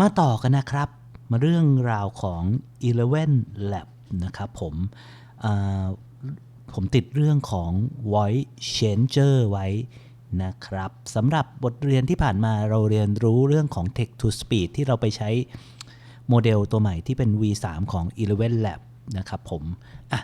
มาต่อกันนะครับ มาเรื่องราวของ Eleven Lab นะครับผมผมติดเรื่องของ voice changer ไว้นะครับสำหรับบทเรียนที่ผ่านมาเราเรียนรู้เรื่องของ text to speech ที่เราไปใช้โมเดลตัวใหม่ที่เป็น V3 ของ Eleven Lab นะครับผมอะ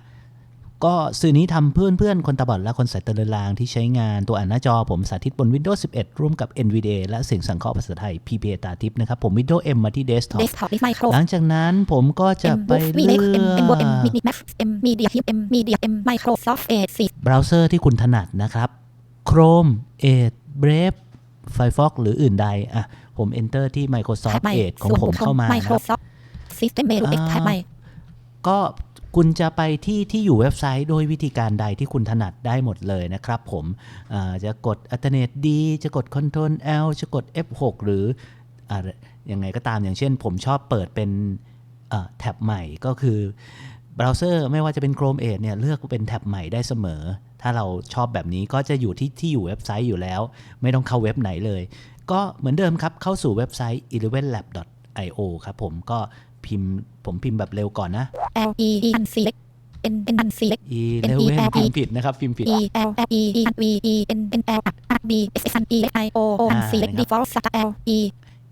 ก็สื่อนี้ทำเพื่อนเพื่อนๆคนตาบอดและคนสายตาเลือนลางที่ใช้งานตัวอ่านหน้าจอผมสาธิตบน Windows 11 ร่วมกับ NVDA และเสียงสังเคราะห์ภาษาไทย PPA ตาทิพย์นะครับ ผม Windows M มาที่ Desktop desktop is micro หลังจากนั้นผมก็จะ M ไป book เลื V Max M M อ M ก Mini Max M Media Hip M Media M Microsoft Edge 4เบราว์เซอร์ที่คุณถนัดนะครับ Chrome Edge Brave Firefox หรืออื่นใดอะผม Enter ที่ Microsoft แท็บใหม่ Edge ของส่วนผมบุคคลเข้ามานะครับ Microsoft System Menu X แท็บใหม่ก็ คุณจะไปที่ที่อยู่เว็บไซต์โดยวิธีการใดที่คุณถนัดได้หมดเลยนะครับผมจะกด Alternate D จะกด Ctrl L จะกด F6 หรืออยังไงก็ตามอย่างเช่น ผมชอบเปิดเป็นแท็บใหม่ก็คือเบราว์เซอร์ไม่ว่าจะเป็น Chrome Edge เนี่ยเลือกเป็นแท็บใหม่ได้เสมอ ถ้าเราชอบแบบนี้ก็จะอยู่ที่ที่อยู่เว็บไซต์อยู่แล้ว ไม่ต้องเข้าเว็บไหนเลย ก็เหมือนเดิมครับ เข้าสู่เว็บไซต์ elevenlab.io ครับผมก็ พิมพ์ ผมพิมพ์แบบเร็วก่อนนะ L E E N Select N N N Select e N l E e v e n L พิมพ์ผิดนะครับ พิมพ์ผิด E L L E E V E N N L R B S S N E I O O N อ่า Select นะครับ Default start L E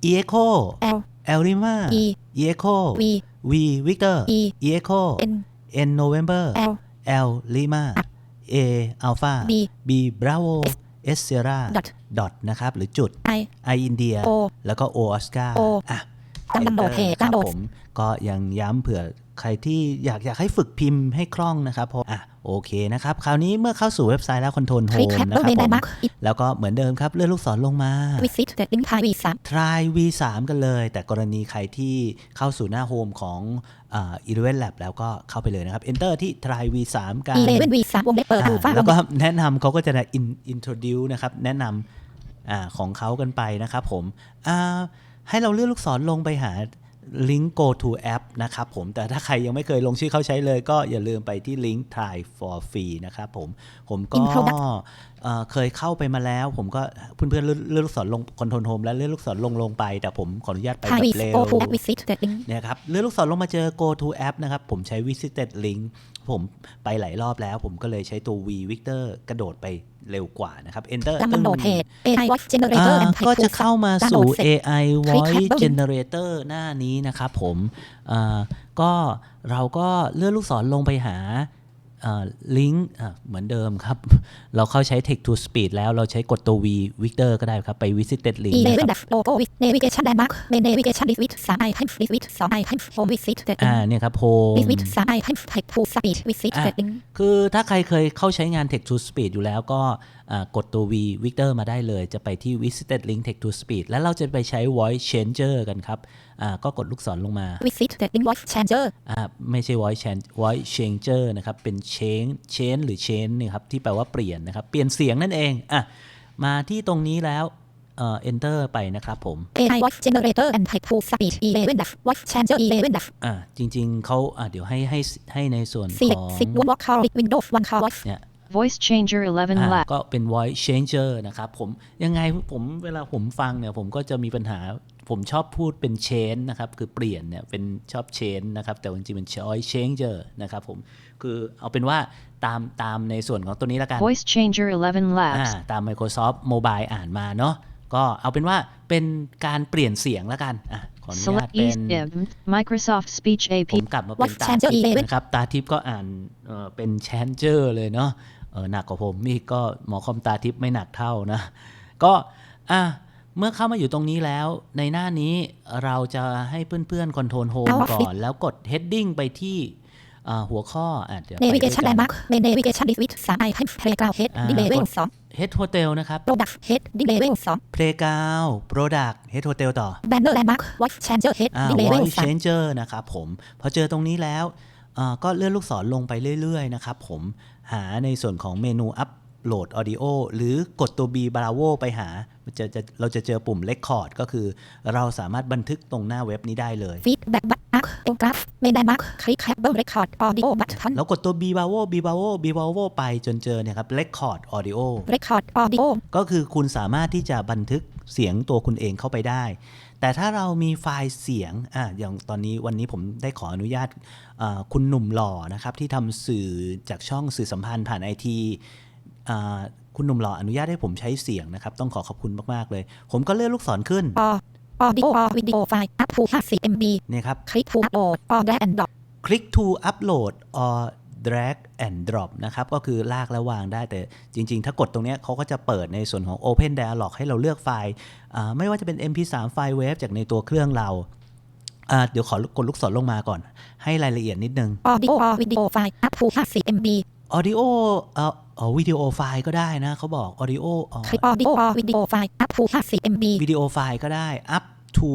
e echo L l lima E e echo V v victor E e echo N n november L l lima a alpha B b bravo s sierra Dot dot นะครับ หรือจุด I i india O แล้วก็ o oscar O อะ ดาวน์โหลด Enter เพจดาวน์โหลดครับผมก็ยังย้ำเผื่อใครที่อยากอยากให้ฝึกพิมพ์ให้คล่องนะครับผมอะโอเคนะครับ คราวนี้เมื่อเข้าสู่เว็บไซต์แล้วคอนโทรลโฮคลิกมแคปนะเบอคร์รับเมนผได้มมากแล้วก็เหมือนเดิมครับ เลื่อนลูกศรลงมา Visit แต่ลิงก์ไทย V3 try v3 กันเลย แต่กรณีใครที่เข้าสู่หน้าโฮมของอ่า Eleven Lab แล้วก็เข้าไปเลยนะครับ enter ที่ try v3 กัน11 V3 วงเล็บเปิดดูอ่าฟ้าแล้ววงก็เล็บแนะนำเขาก็จะ in- introduce นะครับ แนะนำอาของเขากันไปนะครับผมอ่า ให้เราเลื่อนลูกศรลงไปหาลิงก์ go to app นะครับผม แต่ถ้าใครยังไม่เคยลงชื่อเข้าใช้เลยก็อย่าลืมไปที่ลิงก์ try for free นะครับผม ผมก็ Introduct เอ่อเคยเข้าไปมาแล้ว ผมก็เพื่อนๆเลื่อนเลื่อนลูกศรลงคอนโทรลโฮมและเลื่อนลูกศรลงลงไป แต่ผมขออนุญาตไปไทยแบวีบเร็วโอทูแอปวิสิตแต่ลิงก์เนี่ยครับเลื่อนลูกศรลงมาเจอ go to app นะครับ ผมใช้ visited link ผมไปหลายรอบแล้ว ผมก็เลยใช้ตัว v victor กระโดดไปเร็วกว่านะครับ enter ดาวน์โหลดเพจ AI Voice อ่า Generator and Type ก็จะเข้ามาสู่ดาวน์โหลดเสร็จ AI คลิก voice Apple generator หน้านี้นะครับผมอ่าก็เราก็เลื่อนลูกศรลงไปหา ลิงก์เหมือนเดิมครับ เราเข้าใช้ text to speech แล้วเราใช้กดตัว v victor ก็ได้ครับ ไป visited link อีเลนะเว่นคดัรับบโลโก้วิ navigation landmark main navigation list with สามไอทัน list with สองไอทัน home visit แต่ลิอ่างก์เนี่ยครับ home list with สามไอทัน type to speed visit อะแต่ลิงก์คือถ้าใครเคยเข้าใช้งาน Text to Speech อยู่แล้วก็อ่ากดตัว V Victor มาได้เลย จะไปที่ Visited Link Text to Speech แล้วเราจะไปใช้ Voice Changer กันครับอ่าก็กดลูกศรลงมา visit แต่ลิงก์ voice changer อ่าไม่ใช่ Voice Change Voice Changer นะครับ เป็น Change Change หรือ Change เนี่ยครับที่แปลว่าเปลี่ยนนะครับ เปลี่ยนเสียงนั่นเองอะมาที่ตรงนี้แล้วเอ่อ Enter ไปนะครับผม AI voice generator and type to speed อีเลเว่นดับ voice changer อีเลเว่นดับอ่าจริงๆเขาอ่าเดี๋ยวให้ให้ให้ในส่วนข select อง sit one walk call windows one call voice เนี่ย Voice changer 11อ่า lab. ก็เป็น voice changer นะครับผมยังไงผมเวลาผมฟังเนี่ยผมก็จะมีปัญหาผมชอบพูดเป็น change นะครับ คือเปลี่ยนเนี่ยเป็นชอบ change นะครับ แต่จริงๆเป็น voice changer นะครับผมคือเอาเป็นว่าตามตามในส่วนของตัวนี้แล้วกัน Voice changer 11อ่า labs. ตาม Microsoft Mobile อ่านมาเนาะก็เอาเป็นว่าเป็นการเปลี่ยนเสียงแล้วกันอะ ขออนุญาต Select เป็น East Ib. Microsoft Speech ผ AP. มกลับมาเป็น What ตา Changer ทิพย์11นะครับ ตาทิพย์ก็อ่านเอ่อเป็นแชนเจอร์เลยเนาะเออหนักกว่าผมนี่ก็หมอคอมตาทิพย์ไม่หนักเท่านะ ก็อะเมื่อเข้ามาอยู่ตรงนี้แล้วในหน้านี้เราจะให้เพื่อนๆคอนโทรลโฮมเอาก่อน แล้วกด heading ไปที่อ่า หัวข้ออะเดี๋ยวไปด้วย navigation กัน landmark main navigation list with สามไอทัน playground head อ่า level สอง head hotel นะครับ product head level สอง playground product head hotel ต่อ banner landmark voice changer head อ่า level voice สาม changer นะครับผมพอเจอตรงนี้แล้วอ่าก็เลื่อนลูกศรลงไปเรื่อย ๆ นะครับผมหาในส่วนของเมนูอัปโหลด Audio หรือกดตัว B Bravo ไปหาจะจะเราจะเจอปุ่ม Record ก็คือ เราสามารถบันทึกตรงหน้าเว็บนี้ได้เลย feedback button graph main landmark click cable record audio button แล้วกดตัว B Bravo B Bravo B Bravo ไปจนเจอเนี่ยครับ Record Audio record audio ก็คือคุณสามารถที่จะบันทึกเสียงตัวคุณเองเข้าไปได้ แต่ถ้าเรามีไฟล์เสียงอะอย่างตอนนี้วันนี้ผมได้ขออนุญาตอ่าคุณหนุ่มหล่อนะครับ ที่ทำสื่อจากช่องสื่อสัมพันธ์ผ่านไอทีคุณหนุ่มหล่ออนุญาตให้ผมใช้เสียงนะครับ ต้องขอขอบคุณมาก ๆ เลย ผมก็เลื่อนลูกศรขึ้น or audio or video file up to 50 MB เนี่ยครับ click to upload or drag and drop click to upload or drag and drop นะครับ ก็คือลากแล้ววางได้แต่จริง ๆ ถ้ากดตรงเนี้ยเขาก็จะเปิดในส่วนของ Open Dialog ให้เราเลือกไฟล์อ่าไม่ว่าจะเป็น MP3 ไฟล์เวฟจากในตัวเครื่องเราอ่าเดี๋ยวขอกดลูกศรลงมาก่อน ให้รายละเอียดนิดนึง audio or video file up to 50 MB Audio เอ่ออ๋อวิดีโอไฟล์ก็ได้นะเขาบอก Audio อ๋อ click audio or video file up to 50 MB วิดีโอไฟล์ก็ได้ up to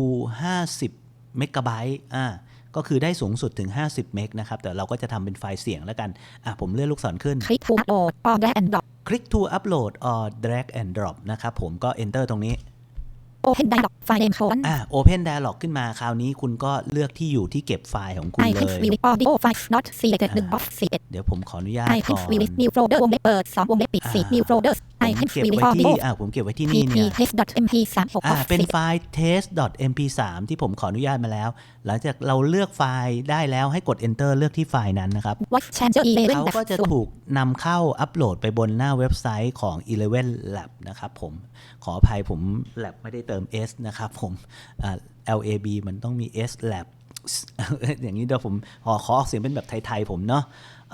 50เมกะไบต์อ่าก็คือได้สูงสุดถึง 50 เมกนะครับ แต่เราก็จะทำเป็นไฟล์เสียงแล้วกัน อะ ผมเลื่อนลูกศรขึ้น click to upload or drag and drop click to upload or drag and drop นะครับ ผมก็ enter ตรงนี้ open dialog file name colon อะ open dialog ขึ้นมาคราวนี้คุณก็เลือกที่อยู่ที่เก็บไฟล์ของคุณ I เล have ย released audio file not selected 1 box 11เดี๋ยวผมขออนุญาต I ก่อ have น released new folder วงเล็บเปิด2วงเล็บปิดอ่า4 new folders ผ I ม have เก็บ released ไว้ที่ audio อะผมเก็บไว้ที่นี่ pp เนี่ย test.mp 3 6อ่า box เป็น10ไฟล์ test.mp3 ที่ผมขออนุญาตมาแล้ว หลังจากเราเลือกไฟล์ได้แล้วให้กด enter เลือกที่ไฟล์นั้นนะครับ voice changer 11เขาก็จะส่วนถูกนำเข้าอัปโหลดไปบนหน้าเว็บไซต์ของ Eleven Lab นะครับผม ขออภัยผม Lab ไม่ได้เติม S นะครับผมอ่า LAB มันต้องมี S Lab อย่างนี้เดี๋ยวผมขอขอออกเสียงเป็นแบบไทย ๆ ผมเนาะ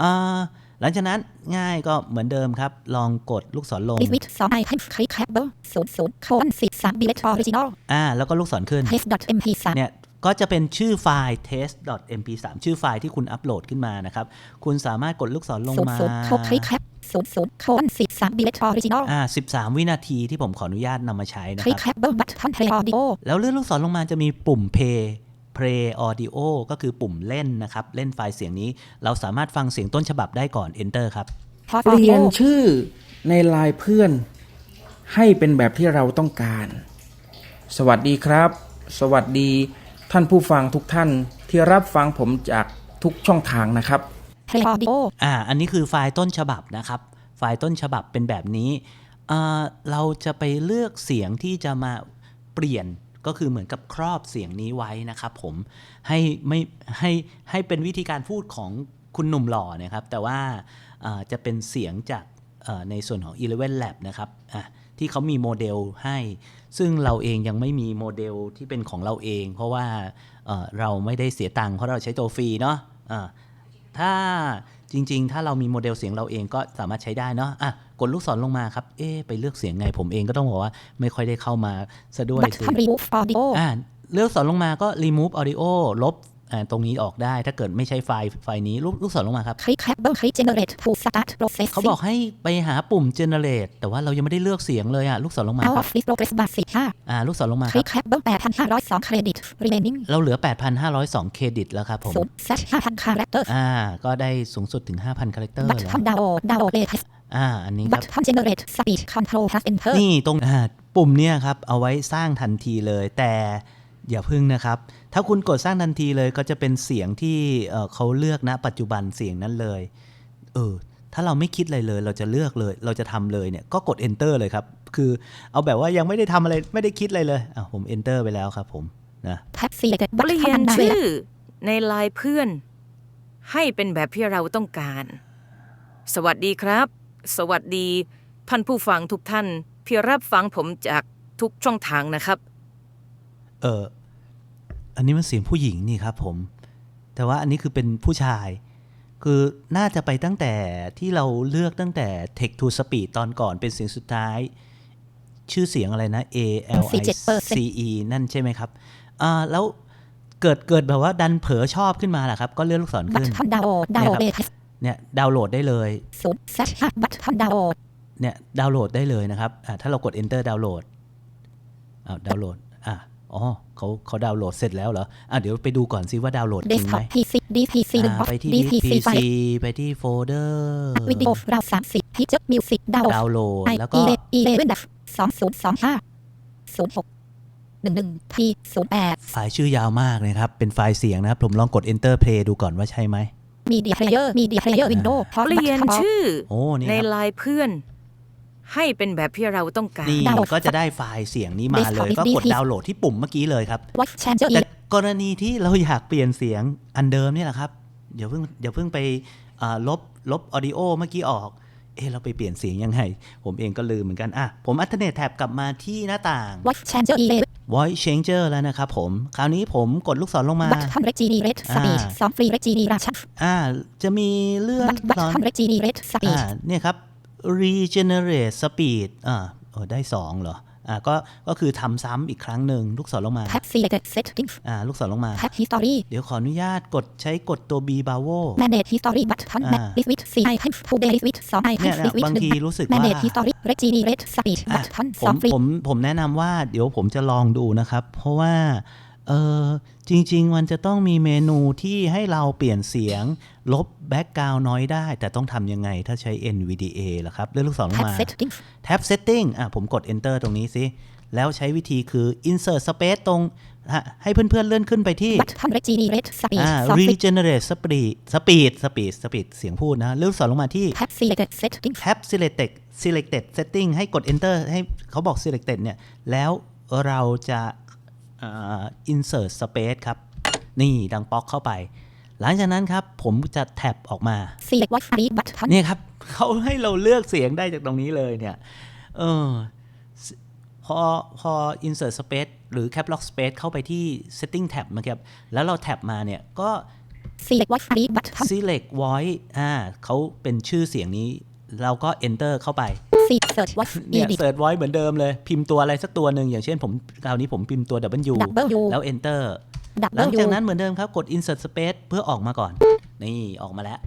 อ่า หลังจากนั้นง่ายก็เหมือนเดิมครับ ลองกดลูกศรลง This with 2 I have click cable 00 colon 13 delete original อ่าแล้วก็ลูกศรขึ้น test.mp 3 เนี่ยก็จะเป็นชื่อไฟล์ test.mp3 ชื่อไฟล์ที่คุณอัปโหลดขึ้นมานะครับ คุณสามารถกดลูกศรลงมา00 colon click cap 00 colon 13 delete original อ่า13วินาทีที่ผมขออนุญาตนำมาใช้นะค click รับ cable button play audio แล้วเลื่อนลูกศรลงมาจะมีปุ่ม play play audio ก็คือปุ่มเล่นนะครับ เล่นไฟล์เสียงนี้ เราสามารถฟังเสียงต้นฉบับได้ก่อน enter ครับ pause เปลี่ยน audio ชื่อในไลน์เพื่อน ให้เป็นแบบที่เราต้องการ สวัสดีครับ สวัสดีท่านผู้ฟังทุกท่านที่รับฟังผมจากทุกช่องทางนะครับ play audio อ่า อันนี้คือไฟล์ต้นฉบับนะครับ ไฟล์ต้นฉบับเป็นแบบนี้อ่าเราจะไปเลือกเสียงที่จะมาเปลี่ยน ก็คือเหมือนกับครอบเสียงนี้ไว้นะครับผมให้ไม่ให้ให้เป็นวิธีการพูดของคุณหนุ่มหล่อนะครับ แต่ว่าจะเป็นเสียงจากในส่วนของ Eleven Lab นะครับที่เขามีโมเดลให้ ซึ่งเราเองยังไม่มีโมเดลที่เป็นของเราเอง เพราะว่าเราไม่ได้เสียตังค์เพราะเราใช้ตัวฟรีเนาะอ่าถ้า จริง ๆ ถ้าเรามีโมเดลเสียงเราเองก็สามารถใช้ได้เนาะอะกดลูกศรลงมาครับ เอ๊ะไปเลือกเสียงไงผมเองก็ต้องบอกว่าไม่ค่อยได้เข้ามาซะด้วยสิ button remove audio อ่าเลือกศรลงมาก็ remove audio ลบอ่า ตรงนี้ออกได้ถ้าเกิดไม่ใช่ไฟล์ไฟล์นี้ลูกลูกศรลงมาครับ click cable click generate to start processing เขาบอกให้ไปหาปุ่ม generate แต่ว่าเรายังไม่ได้เลือกเสียงเลยอะลูกศรลงมา out ครับ of list progress bar 15อ่าลูกศรลงมาครั click บ cable 8,502 credit remaining เราเหลือ8,502เครดิตแล้วครับผม0 slash 5,000 characters อ่าก็ได้สูงสุดถึง5,000คาแรคเตอร์แล้ว button download download latest อ่าอันนี้ครับ button generate speed control plus enter นี่ตรงอ่าปุ่มเนี่ยครับเอาไว้สร้างทันทีเลยแต่ อย่าพึ่งนะครับ ถ้าคุณกดสร้างทันทีเลยก็จะเป็นเสียงที่เอ่อเขาเลือกณปัจจุบันเสียงนั้นเลย เออ ถ้าเราไม่คิดอะไรเลย เราจะเลือกเลย เราจะทำเลยเนี่ย ก็กด enter เลยครับ คือเอาแบบว่ายังไม่ได้ทำอะไร ไม่ได้คิดอะไรเลย อะ ผม enter ไปแล้วครับผม นะ tab selected เปลี่ยน button ชื่ direct อในไลน์เพื่อน ให้เป็นแบบที่เราต้องการ สวัสดีครับ สวัสดีท่านผู้ฟังทุกท่านที่รับฟังผมจากทุกช่องทางนะครับ เออ อันนี้มันเสียงผู้หญิงนี่ครับผม แต่ว่าอันนี้คือเป็นผู้ชาย คือน่าจะไปตั้งแต่ที่เราเลือกตั้งแต่ Text to Speech ตอนก่อนเป็นเสียงสุดท้าย ชื่อเสียงอะไรนะ A L I C E นั่นใช่ไหมครับอ่าแล้วเกิดเกิดแบบว่าดันเผลอชอบขึ้นมาแหละครับ ก็เลื่อนลูกศรขึ้น button download download latest เนี่ยดาวน์โหลดได้เลย0 slash 5 button download เนี่ยดาวน์โหลดได้เลยนะครับอ่าถ้าเรากด enter ดาวน์โหลดอ้าวดาวน์โหลด อะอ๋อเขาเขาดาวน์โหลดเสร็จแล้วเหรอ อะเดี๋ยวไปดูก่อนซิว่าดาวน์โหลดจริงไหม desktop PC DPC อ่า1 box ไปที่ DPC PC file ไปที่โฟลเดอร์วิดีโอเรา30 Picture Music ดาวน์ดาวน์โหลดไอแล้วก็อีเลเวนดับ2025 06 11 P 08ไฟล์ชื่อยาวมากเลยครับ เป็นไฟล์เสียงนะครับ ผมลองกด enter play ดูก่อนว่าใช่ไหม Media Player Media Player Window เปลี่ยนชื่อโอ้นี่ในครับไลน์เพื่อน ให้เป็นแบบที่เราต้องการ นี่ดาวน์โหลดก็จะได้ไฟล์เสียงนี้มาเลย Desktop ก็กด DP ดาวน์โหลดที่ปุ่มเมื่อกี้เลยครับ voice changer แต่กรณีที่เราอยากเปลี่ยนเสียงอันเดิมเนี่ยแหละครับเดี๋ยวเพิ่งเดี๋ยวเพิ่งไปอ่าลบลบออดิโอเมื่อกี้ออก เอะเราไปเปลี่ยนเสียงยังไง ผมเองก็ลืมเหมือนกันอะผมอัลเทอร์เนทแท็บกลับมาที่หน้าต่าง voice changer 11 voice changer แล้วนะครับผม คราวนี้ผมกดลูกศรลงมา button regenerate speed อ่า สอง free regeneration อ่า จะมีเลื่อน But- button regenerate อ่า speed เนี่ยครับ regenerate speed อ่าเออได้2เหรออ่าก็ก็คือทำซ้ำอีกครั้งหนึ่งลูกศรลงมา tab selected settings อ่าลูกศรลงมา tab history เดี๋ยวขออนุญาตกดใช้กดตัว B Bravo manage history button อ่า map this with 4 icon full day with 2 icon เนี่ยเนี่ย this with บางที1รู้สึกว่า manage history regenerate speed อะ button ผม2 free ผมผมแนะนำว่าเดี๋ยวผมจะลองดูนะครับ เพราะว่า เออจริง ๆ มันจะต้องมีเมนูที่ให้เราเปลี่ยนเสียง ลบแบ็กกราวน้อยได้ แต่ต้องทำยังไงถ้าใช้ NVDA ล่ะครับ เลื่อนลูกศรลง tab มา settings แท็บ setting อะผมกด enter ตรงนี้สิ แล้วใช้วิธีคือ insert space ตรงฮะให้เพื่อนๆเลื่อนขึ้นไปที่ button regenerate speed อ่า2 free regenerate speed speed speed speed เสียงพูดนะเลื่อนลูกศรลงมาที่ tab selected settings tab selected selected setting ให้กด enter ให้เขาบอก selected เนี่ยแล้วเราจะอ่า insert space ครับ นี่ดังป๊อกเข้าไป หลังจากนั้นครับ ผมจะแท็บออกมา select voice speed button เนี่ยครับเขาให้เราเลือกเสียงได้จากตรงนี้เลยเนี่ยเออสพอพอ insert space หรือ cap lock space เข้าไปที่ setting tab นะครับ แล้วเราแท็บมาเนี่ยก็ select voice speed button select voice อ่าเขาเป็นชื่อเสียงนี้ เราก็ enter เข้าไป seek search voice เนี่ย edit เสิร์ช voice เหมือนเดิมเลย พิมพ์ตัวอะไรสักตัวหนึ่งอย่างเช่นผมคราวนี้ผมพิมพ์ตัว W W แล้ว enter หลัง W จากนั้นเหมือนเดิมครับกด insert space เพื่อออกมาก่อน นี่ออกมาแล้ว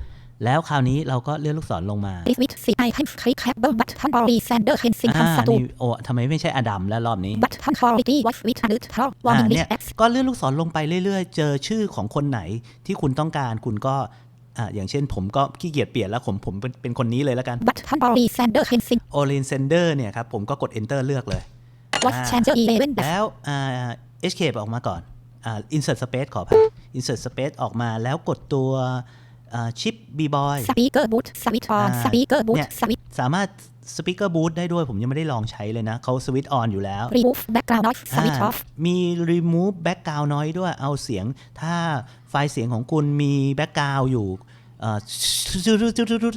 แล้วคราวนี้เราก็เลื่อนลูกศรลงมา this with 4 icon clickable button Boris Sander Hensing อ่า Hamsatu นี่โอ้ทำไมไม่ใช่อดัมแล้วรอบนี้ button quality voice with alert how อ่า warning เนี่ย list apps ก็เลื่อนลูกศรลงไปเรื่อยๆ เจอชื่อของคนไหนที่คุณต้องการคุณก็ อ่าอย่างเช่นผมก็ขี้เกียจเปลี่ยนแล้วผมผมเป็นเป็นคนนี้เลยแล้วกัน button Boris Sander Hensing โอเลนเซนเดอร์เนี่ยครับผมก็กด enter เลือกเลย voice อ่า changer 11 dash แล้วอ่า escape ออกมาก่อนอ่า insert space ขออภัย insert space ออกมาแล้วกดตัว อ่า chip b boy speaker boot switch on อ่า speaker boot เนี่ย switch สามารถ speaker boot ได้ด้วยผมยังไม่ได้ลองใช้เลยนะเขา switch on อยู่แล้ว remove background noise switch อ่า off มี remove background น้อยด้วยเอาเสียง ถ้าไฟล์เสียงของคุณมี background อยู่เอ่อ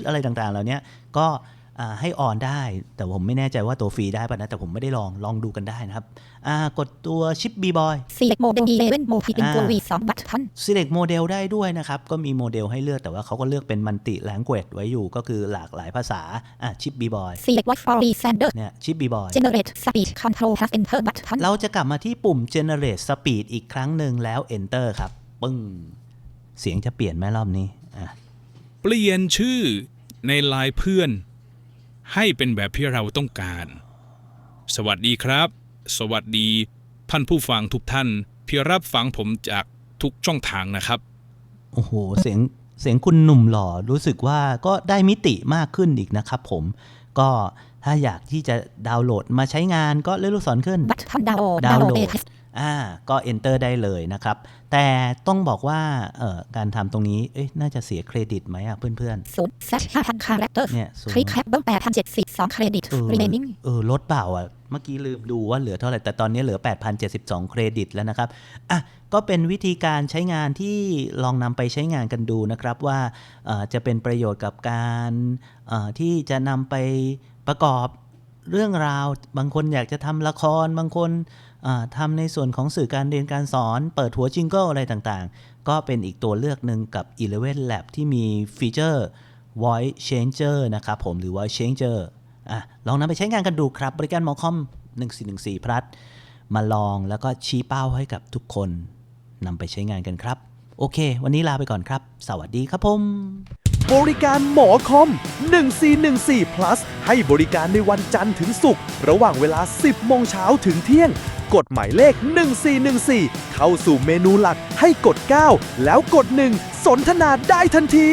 อะไรต่างๆ เหล่านี้ก็อ่า ให้ออนได้ แต่ผมไม่แน่ใจว่าตัวฟรีได้ป่ะนะ แต่ผมไม่ได้ลองลองดูกันได้นะครับอ่ากดตัว chip b boy select model 11 mode hitting อ่าตัว V 2 button select model ได้ด้วยนะครับ ก็มีโมเดลให้เลือกแต่ว่าเขาก็เลือกเป็น multi language ไว้อยู่ก็คือหลากหลายภาษาอะ chip b boy select voice Boris Sander เนี่ย chip b boy generate speed control has enter button เราจะกลับมาที่ปุ่ม generate speed อีกครั้งหนึ่งแล้ว enter ครับปึ้งเสียงจะเปลี่ยนไหมรอบนี้อะเปลี่ยนชื่อในไลน์เพื่อน ให้เป็นแบบที่เราต้องการ สวัสดีครับ สวัสดีท่านผู้ฟังทุกท่านที่รับฟังผมจากทุกช่องทางนะครับ โอ้โห เสียงเสียงคุณหนุ่มหล่อรู้สึกว่าก็ได้มิติมากขึ้นอีกนะครับผม ก็ถ้าอยากที่จะดาวน์โหลดมาใช้งานก็เลื่อนลูกศรขึ้น button download ดาวน์โหล download ด อ่าก็ enter ได้เลยนะครับ แต่ต้องบอกว่าเอ่อการทำตรงนี้เอ๊ะน่าจะเสียเครดิตไหมอะเพื่อนศูนย์ slash 5,000 characters เนี่ยศูนย์ clickable 8,072 credit ๆเออ remaining เออลดเปล่าอะ เมื่อกี้ลืมดูว่าเหลือเท่าไหร่ แต่ตอนนี้เหลือ 8,072 เครดิตแล้วนะครับ อะ ก็เป็นวิธีการใช้งานที่ลองนำไปใช้งานกันดูนะครับว่าเอ่อจะเป็นประโยชน์กับการเอ่อที่จะนำไปประกอบเรื่องราว บางคนอยากจะทำละคร บางคนเอ่อ ทำในส่วนของสื่อการเรียนการสอน เปิดหัวจิงเกิลอะไรต่างๆ ก็เป็นอีกตัวเลือกหนึ่งกับ Eleven Lab ที่มีฟีเจอร์ Voice Changer นะครับผมหรือ Voice Changer อะลองนำไปใช้งานกันดูครับ บริการหมอคอม 1414 พลัดมาลองแล้วก็ชี้เป้าให้กับทุกคนนำไปใช้งานกันครับ โอเค วันนี้ลาไปก่อนครับ สวัสดีครับผม บริการหมอคอม 1414 plus ให้บริการในวันจันทร์ถึงศุกร์ระหว่างเวลา 10 โมงเช้าถึงเที่ยง กดหมายเลข 1414 เข้าสู่เมนูหลักให้กด 9 แล้วกด 1 สนทนาได้ทันที